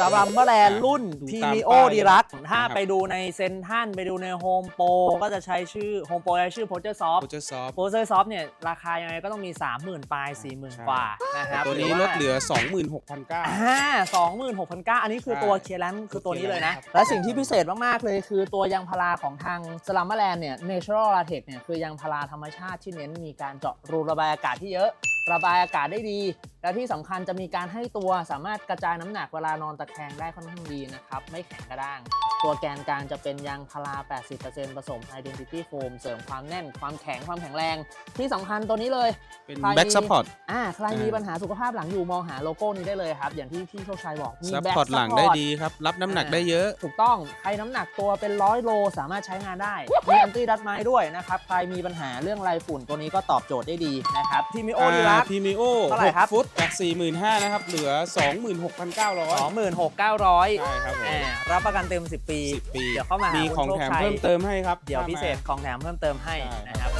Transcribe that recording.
สำหรับเมอแลนรุ่นดูทีตามมิโอป้ายดีรักถ้านะครับ ไปดูในเซนทันไปดูในโฮมโปรก็จะใช้ชื่อโฮมโปรใช้ชื่อโพเจอร์ซอฟโคเจอร์ซอฟโพเจอร์ซอฟเนี่ย ราคายังไงก็ต้องมี 30,000ปลาย 40,000กว่านะครับตัวนี้รือลว่าดเหลือ 26,900 อ่าสองหมื่นหกพันเก้าอันนี้คือใช่ตัวเคลียร์แลนซ์คือตัวนี้เลยนะครับและสิ่งที่พิเศษมาก ๆ เลยคือตัวยางพาราของทางสลัมเมอร์แลนด์เนี่ย Natural Latex เนี่ยคือยางพาราธรรมชาติที่เน้นมีการเจาะรูระบายอากาศที่เยอะระบายอากาศได้ดี และที่สำคัญจะมีการให้ตัวสามารถกระจายน้ำหนักเวลานอนตะแคงได้ค่อนข้างดีนะครับ ไม่แข็งกระด้าง ตัวแกนกลางจะเป็นยางพารา 80%ผสม Identity Foam เสริมความแน่น ความแข็ง ความแข็งแรง ที่สำคัญตัวนี้เลย เป็นใครมีแบ็กซัพพอร์ตอ่าใครมีอ่าปัญหาสุขภาพหลังอยู่มองหาโลโก้นี้ได้เลยครับ อย่างที่พี่โชคชัยบอก มีซัพ back พอร์ตหลัง support ได้ดีครับ รับน้ำหนักได้เยอะ ถูกต้อง ใครน้ำหนักตัวเป็นร้อยโลสามารถใช้งานได้ มีอันตี้ดัดไม้ด้วยนะครับ ใครมีปัญหาเรื่องไรฝุ่นตัวนี้ก็ตอบโจทย์ได้ดีนะครับทีมิโอดีรักพีมิโอเท่าไหร่ครับ ฟุตจาก45,000นะครับ เหลือ 26,900สองหมื่นหกเก้าร้อยใช่ครับผมรับประกันเต็ม10 ปี 10 ปี เดี๋ยวเข้ามาหามีคุณของโชคแถมชัยเพิ่มเติมให้ครับ เดี๋ยวถ้าพิมาเศษของแถมเพิ่มเติมให้ใช่ นะครับ